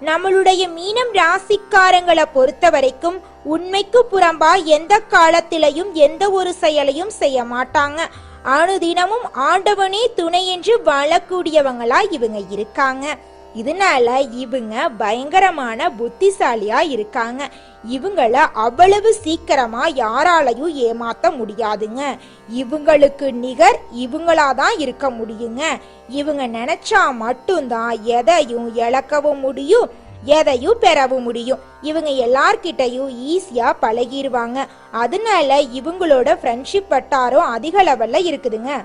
நம்மளுடைய மீனம் ராசிக்காரங்களை பொறுத்த வரைக்கும் உண்மைக்கு புறம்பா எந்த காலத்திலையும் எந்த ஒரு செயலையும் செய்ய மாட்டாங்க. அனுதினமும் ஆண்டவனே துணை என்று வாழக்கூடியவங்களா இவங்க இருக்காங்க. இதனால இவங்க பயங்கரமான புத்திசாலியா இருக்காங்க. இவங்கள அவ்வளவு சீக்கிரமா யாராலையும் ஏமாத்த முடியாதுங்க. இவங்களுக்கு நிகர் இவங்களாதான் இருக்க முடியுங்க. இவங்க நினைச்சா மட்டும்தான் எதையும் இழக்கவும் முடியும் எதையும் பெறவும் முடியும். இவங்க எல்லார்கிட்டையும் ஈஸியா பழகிடுவாங்க அதனால இவங்களோட ஃப்ரெண்ட்ஷிப் வட்டாரம் அதிக லெவல்ல இருக்குதுங்க.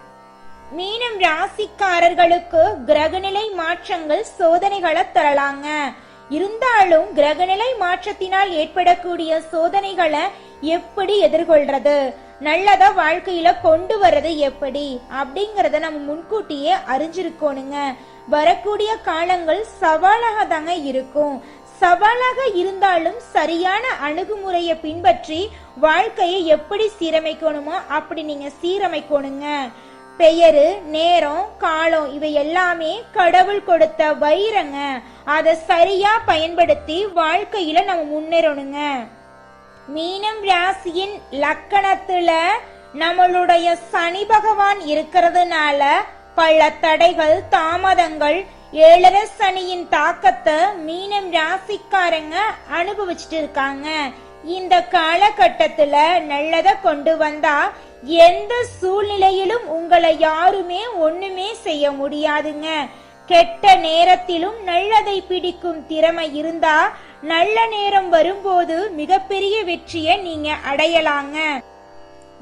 மீனம் ராசிக்காரர்களுக்கு கிரகநிலை மாற்றங்கள் சோதனைகளை தரலாங்க. இருந்தாலும் கிரகநிலை மாற்றத்தினால் ஏற்படக்கூடிய சோதனைகளை எப்படி எதிர்கொள்றது? நல்லதா வாழ்க்கையில கொண்டு வர்றது எப்படி? அப்படிங்கறத நம்ம முன்கூட்டியே அறிஞ்சிருக்கோனுங்க வரக்கூடிய காலங்கள் சவாலாக தாங்க இருக்கும். சவாலாக இருந்தாலும் சரியான அணுகுமுறையை பின்பற்றி வாழ்க்கையை எப்படி சீரமைக்கணுமோ அப்படி நீங்க சீரமைக்கணுங்க. பெயரு நேரம் காலம் இவை எல்லாமே கடவுள் கொடுத்த வைரங்க. அதை சரியா பயன்படுத்தி வாழ்க்கையில நம்ம முன்னேறணுங்க. மீனம் ராசியின் லக்கணத்துல நம்மளுடைய சனி பகவான் இருக்கிறதுனால பல தடைகள் தாமதங்கள் ஏழரை சனியின் தாக்கத்தை மீனம் ராசிக்காரங்க அனுபவிச்சுட்டு இருக்காங்க. இந்த காலகட்டத்துல நல்லத கொண்டு வந்தா எந்த சூழ்நிலையிலும் உங்களை யாருமே ஒண்ணுமே செய்ய முடியாதுங்க. கெட்ட நேரத்திலும் நல்லதை பிடிக்கும் திறமை இருந்தா நல்ல நேரம் வரும்போது மிகப்பெரிய வெற்றியை நீங்க அடையலாங்க.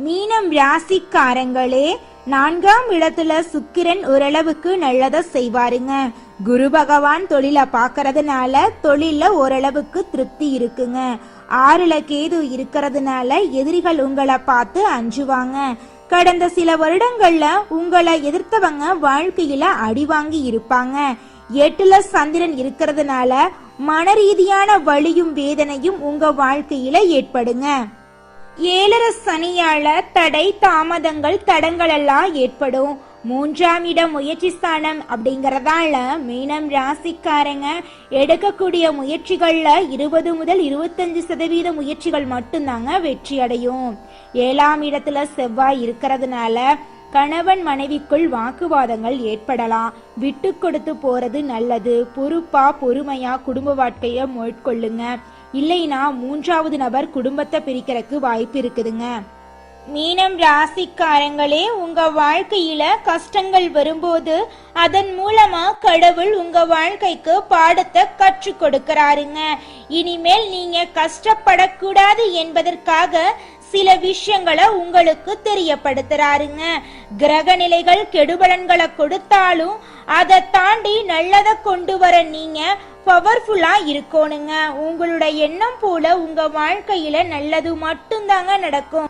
மீனம் ராசிக்காரங்களே நான்காம் இடத்துல சுக்கிரன் ஓரளவுக்கு நல்லதை செய்வாருங்க. குரு பகவான் தொழில பாக்குறதுனால தொழில ஓரளவுக்கு திருப்தி இருக்குங்க. ஆறுல கேது இருக்கிறதுனால எதிரிகள் உங்களை பார்த்து அஞ்சுவாங்க. கடந்த சில வருடங்கள்ல உங்களை எதிர்த்தவங்க வாழ்க்கையில அடி வாங்கி இருப்பாங்க. எட்டுல சந்திரன் இருக்கிறதுனால மன ரீதியான வழியும் வேதனையும் உங்க வாழ்க்கையில ஏற்படுங்க. ஏழரை சனியால தடை தாமதங்கள் தடங்கள் எல்லாம் ஏற்படும். மூன்றாம் இடம் முயற்சி ஸ்தானம் அப்படிங்கறதால மீனம் ராசிக்காரங்க எடுக்கக்கூடிய முயற்சிகள்ல இருபது முதல் இருபத்தஞ்சு சதவீத முயற்சிகள் மட்டும்தாங்க வெற்றி அடையும். ஏழாம் இடத்துல செவ்வாய் இருக்கிறதுனால கணவன் மனைவிக்குள் வாக்குவாதங்கள் ஏற்படலாம். விட்டு கொடுத்து போறது நல்லது. பொறுப்பா பொறுமையா குடும்ப வாழ்க்கைய மேற்கொள்ளுங்க. இல்லைனா மூன்றாவது நபர் குடும்பத்தை பிரிக்கிறதுக்கு வாய்ப்பு இருக்குதுங்க. மீனம் ராசிக்காரங்களே உங்க வாழ்க்கையில கஷ்டங்கள் வரும்போது அதன் மூலமா கடவுள் உங்க வாழ்க்கைக்கு பாடத்தை கற்றுக் கொடுக்கிறாருங்க. இனிமேல் நீங்க கஷ்டப்படக்கூடாது என்பதற்காக சில விஷயங்களை உங்களுக்கு தெரியப்படுத்துறாருங்க. கிரக நிலைகள் கெடுபலன்களை கொடுத்தாலும் அதை தாண்டி நல்லதை கொண்டு வர நீங்க பவர்ஃபுல்லா இருக்கணுங்க. உங்களோட எண்ணம் போல உங்க வாழ்க்கையில நல்லது மட்டும்தாங்க நடக்கும்.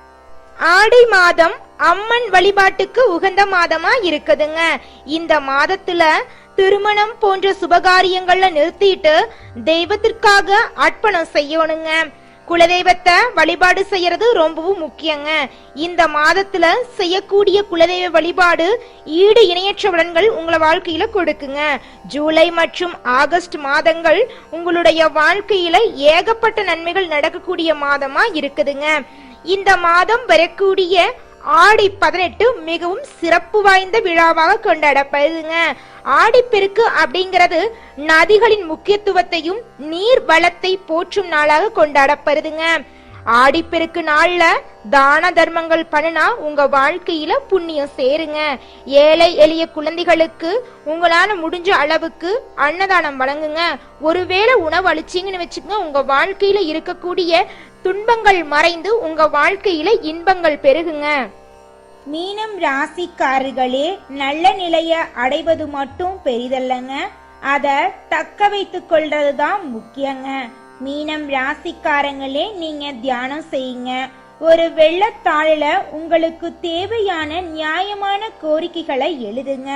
ஆடி மாதம் அம்மன் வழிபாட்டுக்கு உகந்த மாதமா இருக்குதுங்க இந்த மாதத்துல திருமணம் போன்ற சுபகாரியங்கள்ல நிறுத்திட்டு தெய்வத்திற்காக அர்ப்பணம் செய்யணுங்க. குலதெய்வத்தை வழிபாடு செய்யறது ரொம்பவும் முக்கியங்க. இந்த மாதத்துல செய்யக்கூடிய குலதெய்வ வழிபாடு ஈடு இணையற்ற பலன்கள் உங்களை வாழ்க்கையில கொடுக்குங்க. ஜூலை மற்றும் ஆகஸ்ட் மாதங்கள் உங்களுடைய வாழ்க்கையில ஏகப்பட்ட நன்மைகள் நடக்கக்கூடிய மாதமா இருக்குதுங்க இந்த மாதம் வரக்கூடிய ஆடி பதினெட்டு மிகவும் சிறப்பு வாய்ந்த விழாவாக கொண்டாடப்படுதுங்க. ஆடிப்பெருக்கு அப்படிங்கிறது நதிகளின் முக்கியத்துவத்தையும் நீர் வளத்தை போற்றும் நாளாக கொண்டாடப்படுதுங்க. ஆடிப்பெருக்கு நாள்ல தான தர்மங்கள் பண்ணுனா உங்க வாழ்க்கையில புண்ணியம் சேருங்க. ஏழை எளிய குழந்தைகளுக்கு உங்களால முடிஞ்ச அளவுக்கு அன்னதானம் வழங்குங்க. ஒருவேளை உணவு அழிச்சிங்கன்னு வச்சுக்கோங்க உங்க வாழ்க்கையில இருக்கக்கூடிய துன்பங்கள் மறைந்து உங்க வாழ்க்கையில இன்பங்கள் பெருகுங்க. மீனம் ராசிக்காரர்களே நல்ல நிலைய அடைவது மட்டும் பெரிதல்லங்க. அத தக்க வைத்துக் கொள்றது தான் முக்கியங்க. மீனம் ராசிக்காரங்களே நீங்க தியானம் செய்யுங்க. ஒரு வெள்ளத்தாளில உங்களுக்கு தேவையான நியாயமான கோரிக்கைகளை எழுதுங்க.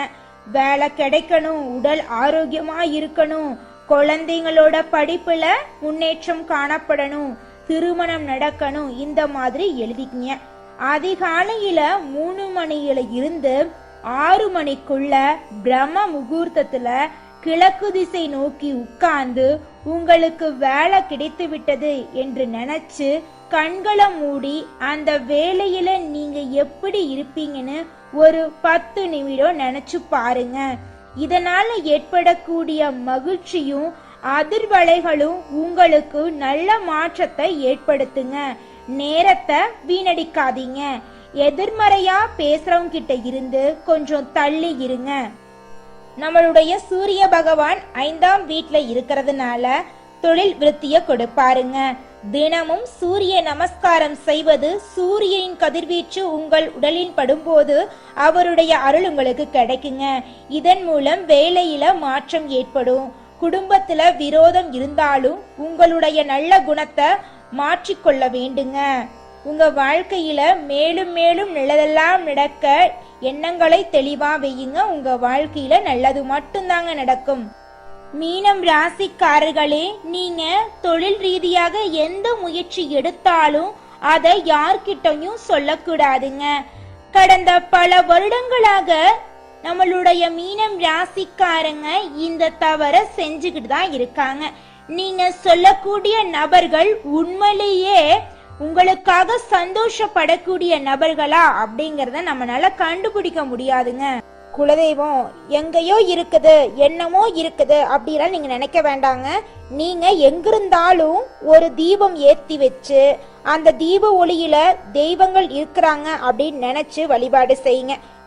வேலை கிடைக்கணும் உடல் ஆரோக்கியமா இருக்கணும். குழந்தைங்களோட படிப்புல முன்னேற்றம் காணப்படணும். திருமணம் நடக்கணும் இந்த மாதிரி எழுதிக்கிங்க. அதிகாலையில மூணு மணியில இருந்து ஆறு மணிக்குள்ள பிரம்ம முகூர்த்தத்துல கிழக்கு திசை நோக்கி உட்கார்ந்து உங்களுக்கு வேலை கிடைத்து விட்டது என்று நினைச்சு கண்களை மூடி அந்த வேலையில நீங்க எப்படி இருப்பீங்கன்னு ஒரு பத்து நிமிடம் நினைச்சு பாருங்க. இதனால ஏற்படக்கூடிய மகிழ்ச்சியும் அதிர்வலைகளும் உங்களுக்கு நல்ல மாற்றத்தை ஏற்படுத்துங்க. நேரத்தை வீணடிக்காதீங்க. எதிர்மறையா பேசுறவங்க கிட்ட இருந்து கொஞ்சம் தள்ளி இருங்க. நம்மளுடைய சூரிய பகவான் ஐந்தாம் வீட்ல இருக்கிறதுனால தொழில் விருத்திய கொடுப்பாருங்க. தினமும் சூரிய நமஸ்காரம் செய்வது சூரியனின் கதிர்வீச்சு உங்கள் உடலில் படும்போது அவருடைய அருள் உங்களுக்கு கிடைக்குங்க. இதன் மூலம் வேலையில மாற்றம் ஏற்படும். குடும்பத்துல விரோதம் இருந்தாலும் உங்களுடைய நல்ல குணத்தை மாற்றிக்கொள்ள வேண்டுங்க. உங்க வாழ்க்கையில மேலும் மேலும் நல்லதெல்லாம் நடக்க எண்ணங்களை தெளிவா வையுங்க. உங்க வாழ்க்கையில நல்லது மட்டும்தாங்க நடக்கும். மீனம் ராசிக்காரர்களே நீங்க தொழில் ரீதியாக எந்த முயற்சி எடுத்தாலும் அதை யார்கிட்டயும் சொல்லக்கூடாதுங்க. கடந்த பல வருடங்களாக நம்மளுடைய மீனம் ராசிக்காரங்க இந்த தவற செஞ்சுக்கிட்டு தான் இருக்காங்க. நீங்க சொல்லக்கூடிய நபர்கள் உண்மையிலேயே உங்களுக்காக சந்தோஷப்படக்கூடிய நபர்களா அப்படிங்கறத நம்மளால கண்டுபிடிக்க முடியாதுங்க. குலதெய்வம் எங்கேயோ இருக்குது என்னமோ இருக்குது அப்படிலாம் நீங்க நினைக்க வேண்டாங்க. நீங்க எங்கிருந்தாலும் ஒரு தீபம் ஏத்தி வச்சு அந்த தீப ஒளியில தெய்வங்கள் இருக்கிறாங்க அப்படின்னு நினைச்சு வழிபாடு செய்யுங்க.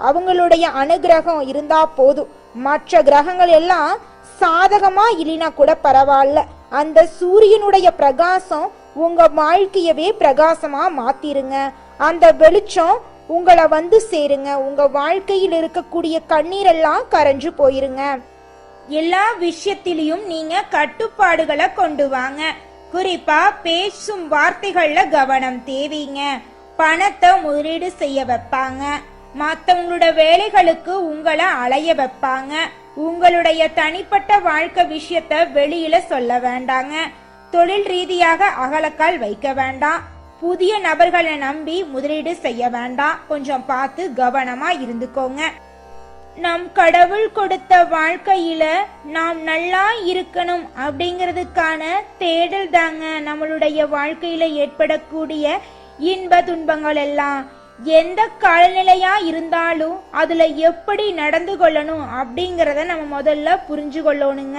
அவங்களுடைய அனுகிரகம் இருந்தா போதும். மற்ற கிரகங்கள் எல்லாம் சாதகமா இல்லைனா கூட பரவாயில்ல. அந்த சூரியனுடைய பிரகாசம் உங்க வாழ்க்கையவே பிரகாசமா மாத்திருங்க. அந்த வெளிச்சம் உங்களை வந்து சேருங்க. உங்க வாழ்க்கையில் இருக்கக்கூடிய கண்ணீரெல்லாம் கரைஞ்சு போயிருங்க. எல்லா விஷயத்திலையும் நீங்க கட்டுப்பாடுகளை கொண்டு வாங்க. குறிப்பா பேசும் வார்த்தைகள்ல கவனம் தேவைங்க. பணத்தை முதலீடு செய்ய வைப்பாங்க. மற்றவங்களோட வேலைகளுக்கு உங்களை அலைய வைப்பாங்க. உங்களுடைய தனிப்பட்ட வாழ்க்கை விஷயத்த வெளியில சொல்ல வேண்டாங்க. தொழில் ரீதியாக அகலக்கால் வைக்க வேண்டாம். புதிய நபர்களை நம்பி முதலீடு செய்ய வேண்டாம். கொஞ்சம் பார்த்து கவனமா இருந்துக்கோங்க. நம் கடவுள் கொடுத்த வாழ்க்கையில நாம் நல்லா இருக்கணும் அப்படிங்கிறதுக்கான தேடல் தாங்க நம்மளுடைய வாழ்க்கையில ஏற்படக்கூடிய இன்ப துன்பங்கள் எல்லாம். எந்த காலநிலையா இருந்தாலும் அதுல எப்படி நடந்து கொள்ளணும் அப்படிங்கறத நம்ம முதல்ல புரிஞ்சு கொள்ளணுங்க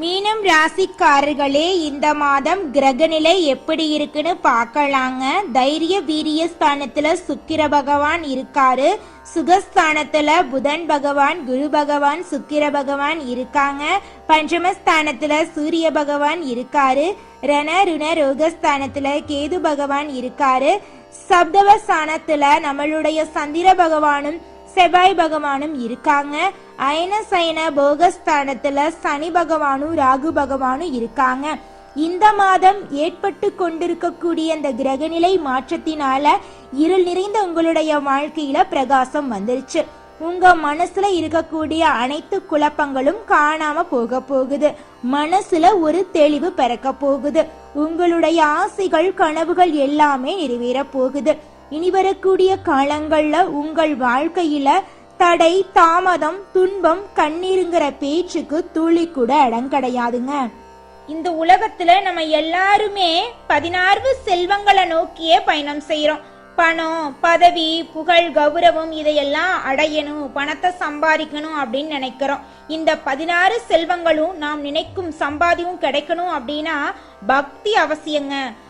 மீனம் ராசிக்காரர்களே இந்த மாதம் கிரகநிலை எப்படி இருக்குன்னு பார்க்கலாங்க. தைரிய வீரிய ஸ்தானத்துல சுக்கிர பகவான் இருக்காரு. சுகஸ்தானத்துல புதன் பகவான் குரு பகவான் சுக்கிர பகவான் இருக்காங்க. பஞ்சமஸ்தானத்துல சூரிய பகவான் இருக்காரு. ரண ருண ரோகஸ்தானத்துல கேது பகவான் இருக்காரு. சப்தவஸ்தானத்துல நம்மளுடைய சந்திர பகவானும் செவ்வாய் பகவானும் இருக்காங்க. அயன சயன போகஸ்தானத்துல சனி பகவானும் ராகு பகவானும் இருக்காங்க. இந்த மாதம் ஏற்பட்டு கொண்டிருக்கக்கூடிய அந்த கிரகநிலை மாற்றத்தினால இருள் நிறைந்த உங்களுடைய வாழ்க்கையில பிரகாசம் வந்துருச்சு. உங்க மனசுல இருக்கக்கூடிய அனைத்து குழப்பங்களும் காணாம போக போகுது. மனசுல ஒரு தெளிவு பிறக்க போகுது. உங்களுடைய ஆசைகள் கனவுகள் எல்லாமே நிறைவேற போகுது. இனி வரக்கூடிய காலங்கள்ல உங்கள் வாழ்க்கையில தடை தாமதம் துன்பம் கண்ணீருங்கிற பேச்சுக்கு துளி கூட அடங்கடையாதுங்க இந்த உலகத்துல நம்ம எல்லாருமே பதினாறு செல்வங்களை நோக்கியே பயணம் செய்யறோம் பணம் பதவி புகழ் கௌரவம் இதையெல்லாம் அடையணும் பணத்தை சம்பாதிக்கணும் அப்படின்னு நினைக்கிறோம். இந்த பதினாறு செல்வங்களும் நாம் நினைக்கும் சம்பாதியும் கிடைக்கணும் அப்படின்னா பக்தி அவசியங்க.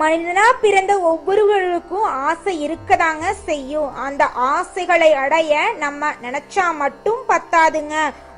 மனிதனா பிறந்த ஒவ்வொருவருக்கும் ஆசை இருக்கதாங்க செய்யும். அந்த ஆசைகளை அடைய நம்ம நினைச்சா மட்டும் பத்தாதுங்க.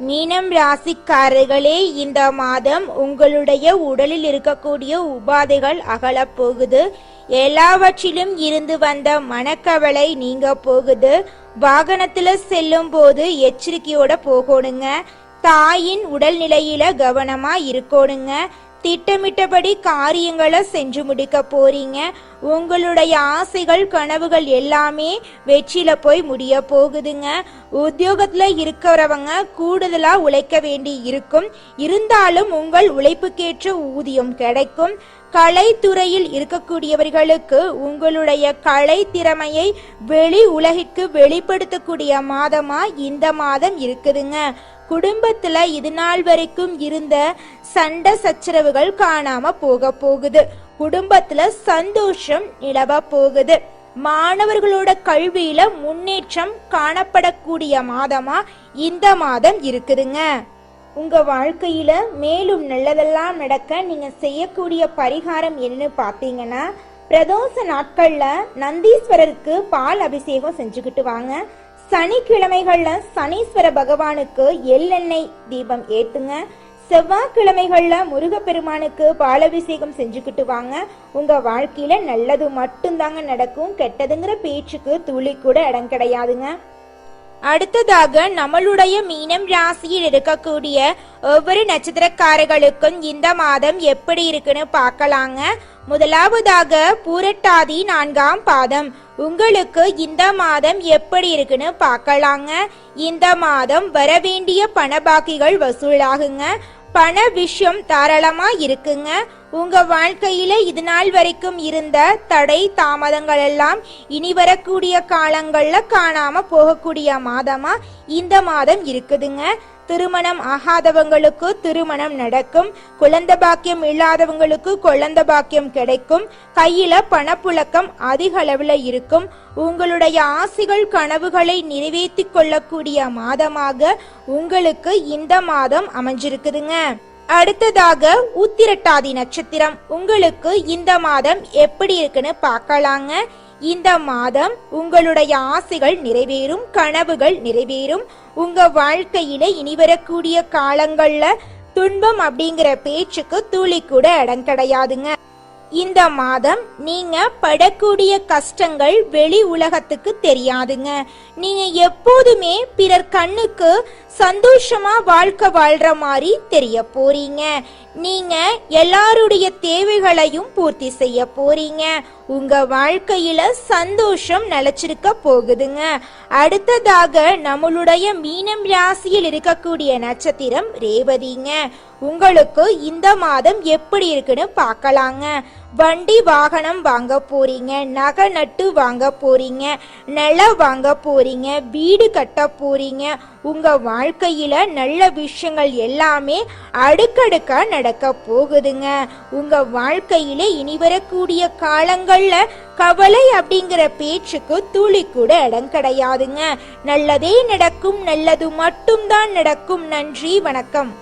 மீனம் ராசிக்காரர்களே இந்த மாதம் உங்களுடைய உடலில் இருக்கக்கூடிய உபாதைகள் அகலப் போகுது. எல்லாவற்றிலும் இருந்து வந்த மனக்கவலை நீங்க போகுது. வாகனத்துல செல்லும் போது எச்சரிக்கையோட போகணுங்க. தாயின் உடல்நிலையில கவனமா இருக்கணுங்க. திட்டமிட்டபடி காரியங்களை செஞ்சு முடிக்க போறீங்க. உங்களுடைய ஆசைகள் கனவுகள் எல்லாமே வெற்றியில போய் முடிய போகுதுங்க. உத்தியோகத்துல இருக்கிறவங்க கூடுதலா உழைக்க வேண்டி இருக்கும். இருந்தாலும் உங்கள் உழைப்புக்கேற்ற ஊதியம் கிடைக்கும். கலைத்துறையில் இருக்கக்கூடியவர்களுக்கு உங்களுடைய கலை திறமையை வெளி உலகிற்கு வெளிப்படுத்தக்கூடிய மாதமா இந்த மாதம் இருக்குதுங்க. குடும்பத்துல இது நாள் வரைக்கும் இருந்த சண்டை சச்சரவுகள் காணாம போக போகுது. குடும்பத்துல சந்தோஷம் நிலவ போகுது. மாணவர்களோட கல்வியில முன்னேற்றம் காணப்படக்கூடிய மாதமா இந்த மாதம் இருக்குதுங்க. உங்க வாழ்க்கையில மேலும் நல்லதெல்லாம் நடக்க நீங்க செய்யக்கூடிய பரிகாரம் என்னன்னு பாத்தீங்கன்னா பிரதோஷ நாட்கள்ல நந்தீஸ்வரருக்கு பால் அபிஷேகம் செஞ்சுக்கிட்டு வாங்க. சனிக்கிழமைகள்ல சனீஸ்வர பகவானுக்கு எள்ளெண்ணெய் தீபம் ஏத்துங்க. செவ்வாய்க்கிழமைகள்ல முருகப்பெருமானுக்கு பாலபிஷேகம் செஞ்சுக்கிட்டு வாங்க. உங்க வாழ்க்கையில நல்லது மட்டும்தாங்க நடக்கும். கெட்டதுங்கிற பேச்சுக்கு துளி கூட இடம் கிடையாதுங்க. அடுத்ததாக நம்மளுடைய மீனம் ராசியில் இருக்கக்கூடிய ஒவ்வொரு நட்சத்திரக்காரர்களுக்கும் இந்த மாதம் எப்படி இருக்குன்னு பார்க்கலாங்க. முதலாவதாக பூரட்டாதி நான்காம் பாதம். உங்களுக்கு இந்த மாதம் எப்படி இருக்குன்னு பார்க்கலாங்க. இந்த மாதம் வரவேண்டிய பண பாக்கிகள் வசூலாகுங்க. பண விஷயம் தாராளமா இருக்குங்க. உங்க வாழ்க்கையில இது நாள் வரைக்கும் இருந்த தடை தாமதங்கள் எல்லாம் இனி வரக்கூடிய காலங்கள்ல காணாம போகக்கூடிய மாதமா இந்த மாதம் இருக்குதுங்க. திருமணம் ஆகாதவங்களுக்கு திருமணம் நடக்கும். குழந்தை பாக்கியம் இல்லாதவங்களுக்கு குழந்தை பாக்கியம் கிடைக்கும். கையில பணப்புழக்கம் அதிக அளவுல இருக்கும். உங்களுடைய ஆசைகள் கனவுகளை நிறைவேற்றி கொள்ளக்கூடிய மாதமாக உங்களுக்கு இந்த மாதம் அமைஞ்சிருக்குதுங்க. அடுத்ததாக உத்திரட்டாதி நட்சத்திரம். உங்களுக்கு இந்த மாதம் எப்படி இருக்குன்னு பார்க்கலாங்க. இந்த மாதம் உங்களுடைய ஆசைகள் நிறைவேறும் கனவுகள் நிறைவேறும். உங்க வாழ்க்கையில இனி வரக்கூடிய காலங்கள்ல துன்பம் அப்படிங்கிற பேச்சுக்கு துளி கூட இடம் கிடையாதுங்க. இந்த மாதம் நீங்க படக்கூடிய கஷ்டங்கள் வெளி உலகத்துக்கு தெரியாதுங்க. நீங்க எப்போதுமே பிறர் கண்ணுக்கு சந்தோஷமா வாழ்க்கை வாழ்ற மாதிரி தெரிய போறீங்க. நீங்க எல்லாருடைய தேவைகளையும் பூர்த்தி செய்ய போறீங்க. உங்க வாழ்க்கையில சந்தோஷம் நிலைச்சிருக்க போகுதுங்க. அடுத்ததாக நம்மளுடைய மீனம் ராசியில் இருக்கக்கூடிய நட்சத்திரம் ரேவதிங்க. உங்களுக்கு இந்த மாதம் எப்படி இருக்குன்னு பார்க்கலாங்க. வண்டி வாகனம் வாங்க போறீங்க நகை நட்டு வாங்க போறீங்க நிலம் வாங்க போறீங்க வீடு கட்ட போறீங்க உங்க வாழ்க்கையில நல்ல விஷயங்கள் எல்லாமே அடுக்கடுக்கா நடக்க போகுதுங்க. உங்க வாழ்க்கையில இனி வரக்கூடிய காலங்கள்ல கவலை அப்படிங்கிற பேச்சுக்கு துளி கூட இடம் கிடையாதுங்க. நல்லதே நடக்கும் நல்லது மட்டும்தான் நடக்கும். நன்றி வணக்கம்.